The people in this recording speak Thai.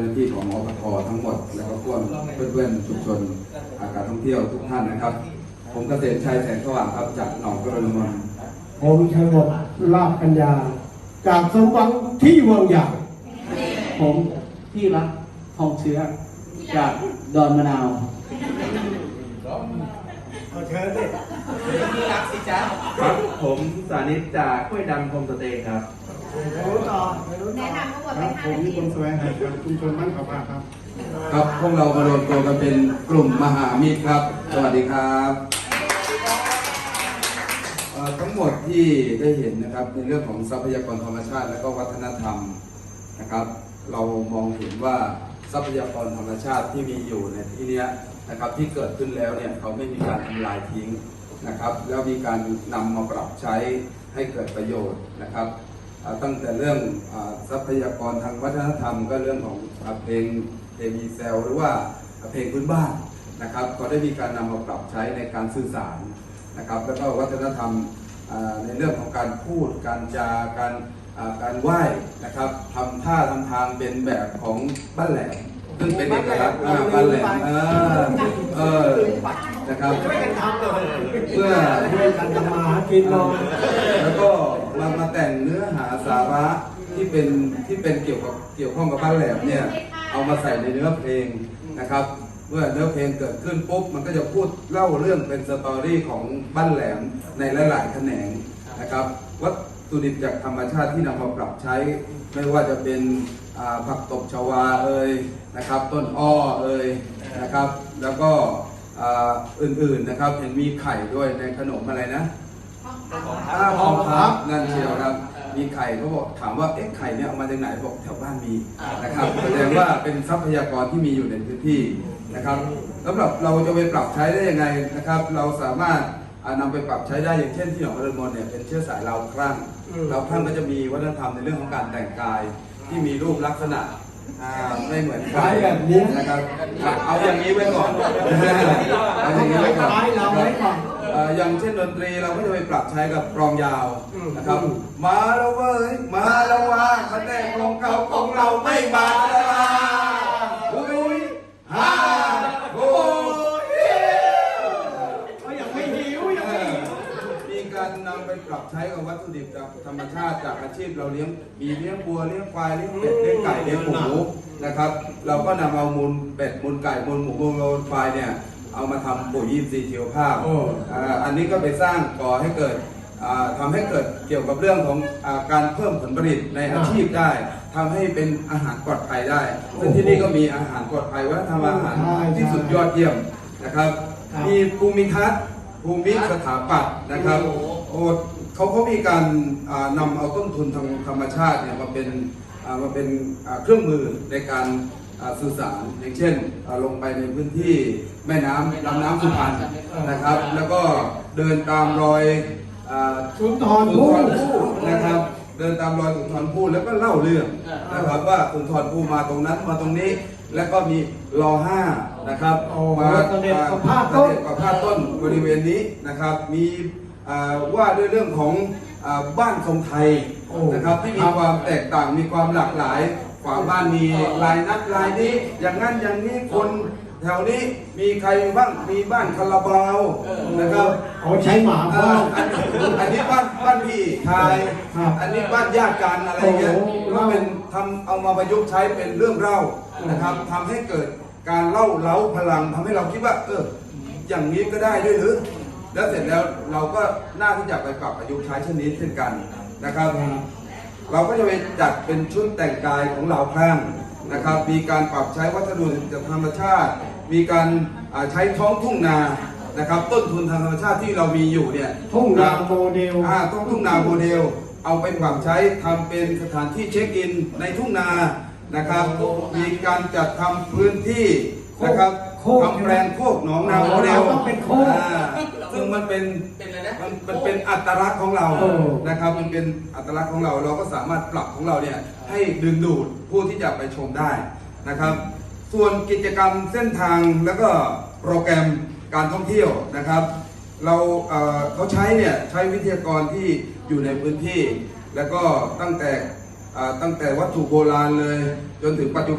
าหน้าที่ของอปททั้งหมด แล้วก็พวกเพื่อนๆชุมชนอาการท่องเที่ยวทุกท่านนะครับ ผมเกษตรชัยแสงสว่างครับจากหนองกระนมผมชนบลาบปัญญา จากสมหวังที่วังใหญ่ผมที่รักทองเชื้อ จากดอนมะนาวครับผมสานิตจากกล้วยดำโฮมสเตย์ครับ แนะนำทั้งหมดคเป็รันบผห้ามนานิทีคมแสวงหาครับชุมชนบ้านเขาพาครับ ครับพวกเรามารวมตัวกันเป็นกลุ่มมหามิตรครับ สวัสดีครับเอ่อทั้งหมดที่ได้เห็นนะครับในเรื่องของทรัพยากรธรรมชาติ และก็วัฒนธรรมนะครับ เรามองเห็นว่าทรัพยากรธรรมชาติที่มีอยู่ในที่เนี้ยนะครับที่เกิดขึ้นแล้วเนี่ยเขาไม่มีการทำลายทิ้งนะครับ แล้วมีการนำมาปรับใช้ให้เกิดประโยชน์นะครับอ่า ตั้งแต่เรื่องอาทรัพยากรทางวัฒนธรรม ก็เรื่องของอ่าเพลงเพลงมีเซลหรือว่าเพลงพื้นบ้านนะครับ ก็ได้มีการนำมาปรับใช้ในการสื่อสารนะครับ แล้วก็วัฒนธรรมอ่าในเรื่องของการพูด การจาการอ่าการไหว้นะครับทำท่าทำทางเป็นแบบของบ้านแหลมซึ่งเป็นเอกลักษณ์อ่าบ้านแหลมเออเออนะครับเพื่อช่วยกันทำมาหากินเนาะแล้วก็ มามาแต่งเนื้อหาสาระที่เป็นที่เป็นเกี่ยวกับเกี่ยวข้องกับบ้านแหลมเนี่ยเอามาใส่ในเนื้อเพลงนะครับ เมื่อเนื้อเพลงเกิดขึ้นปุ๊บมันก็จะพูดเล่าเรื่องเป็นสตอรี่ของบ้านแหลมในหลายๆแขนงนะครับวัตถุดิบจากธรรมชาติที่นำมาปรับใช้ ไม่ว่าจะเป็นผักตบชวาเอ่ยนะครับ ต้นอ้อเอ่ยนะครับ แล้วก็อื่นๆนะครับเห็นมีไข่ด้วยในขนมอะไรนะ อ้าวทองครับนั่นเชียวครับ มีไข่เขาบอกถามว่าเอ๊ะไข่เนี่ยเอามาจากไหนบอกแถวบ้านมีนะครับแสดงว่าเป็นทรัพยากรที่มีอยู่ในพื้นที่นะครับสำหรับเราจะไปปรับใช้ได้ยังไงนะครับ เราสามารถอ่านำไปปรับใช้ได้อย่างเช่นที่หนองกระมนเนี่ยเป็นเชื้อสายลาวครั่งลาวครั่งก็จะมีวัฒนธรรมในเรื่องของการแต่งกายที่มีรูปลักษณะอ่าไม่เหมือนใครนะครับ เอาอย่างนี้ไว้ก่อนเอาอย่างนี้ไว้ก่อน คล้ายเราไว้ก่อนเอ่ออย่างเช่นดนตรีเราก็จะไปปรับใช้กับกลองยาวนะครับ มาแล้วเว้ยมาแล้วว่าคะแนนของเขาของเราไม่มาแล้วล่ะอุ้ยฮ่าโอ้ยเขายังไม่หิวยังไม่หิวมีการนำไปปรับใช้กับวัตถุดิบจากธรรมชาติจากอาชีพเราเลี้ยงมีเลี้ยงบัวเลี้ยงควายเลี้ยงเป็ดเลี้ยงไก่เลี้ยงหมูนะครับ เราก็นำเอามูลเป็ดมูลไก่มูลหมูมูลควายเนี่ย เอามาทำปุ๋ยยีนซีย์ชีวภาพโอ้ อ่าอันนี้ก็ไปสร้างก่อให้เกิดอ่าทำให้เกิดเกี่ยวกับเรื่องของอาการเพิ่มผลผลิตในอาชีพได้ทำให้เป็นอาหารปลอดภัยได้ซึ่งที่นี่ก็มีอาหารปลอดภัยวัฒนธรรมอาหารที่สุดยอดเยี่ยมนะครับมีภูมิทัศน์ภูมิสถาปัตย์นะครับโอ้เขาเขามีการอ่านำเอาต้นทุนทางธรรมชาติเนี่ยมาเป็นอ่ามาเป็นอ่าเครื่องมือในการอ่า สื่อสารอย่างเช่นอ่าลงไปในพื้นที่แม่น้ำลำน้ำสุพรรณนะครับ แล้วก็เดินตามรอยอ่าสุนทรสุนภู่ทรภู่นะครับ เดินตามรอยสุนทรภู่แล้วก็เล่าเรื่องนะครับว่าสุนทรภู่มาตรงนั้นมาตรงนี้ แล้วก็มีรอห้านะครับโอ้มาเสด็จประพาสต้นเสด็จประพาสต้นบริเวณนี้นะครับ มีอ่าว่าด้วยเรื่องของอ่าบ้านทรงไทยโอ้นะครับที่มีความแตกต่างมีความหลากหลาย ฝาบ้านมีลายนัดลายนี้ อย่างนั้นอย่างนี้คนแถวนี้มีใครบ้างมีบ้านคาราบาวนะครับเขาใช้หมาอ่าเฝ้าอันอันนี้บ้านบ้านพี่ชายครับอันนี้บ้านญาติกันอะไรเงี้ยโอ้โหก็เป็นทำเอามาประยุกต์ใช้เป็นเรื่องเล่านะครับทำให้เกิดการเล่าเล้าพลังทำให้เราคิดว่า เออ อย่างนี้ก็ได้ด้วยหรือแล้วเสร็จแล้วเราก็น่าที่จะไปปรับประยุกต์ใช้เช่นนี้เช่นกันนะครับ เราก็จะไปจัดเป็นชุดแต่งกายของเหล่าแพร่งนะครับ มีการปรับใช้วัสดุจากธรรมชาติ มีการอ่าใช้ท้องทุ่งนานะครับ ต้นทุนทางธรรมชาติที่เรามีอยู่เนี่ยทุ่งนาโมเดลอ่าต้องทุ่งนาโมเดล เอาไปปรับใช้ทำเป็นสถานที่เช็คอินในทุ่งนานะครับ มีการจัดทำพื้นที่นะครับ โคกทำแปลงโคกหนองนาโมเดลต้องเป็นโคกอ่าซึ่งมันเป็นมันมันเป็นอัตลักษณ์ของเราเออ นะครับ มันเป็นอัตลักษณ์ของเราเราก็สามารถปรับของเราเนี่ยให้ดึงดูดผู้ที่จะไปชมได้นะครับ ส่วนกิจกรรมเส้นทางแล้วก็โปรแกรมการท่องเที่ยวนะครับ เราเอ่อเขาใช้เนี่ยใช้วิทยากรที่อยู่ในพื้นที่ แล้วก็ตั้งแต่อ่าตั้งแต่วัตถุโบราณเลย จนถึงปัจจุบัน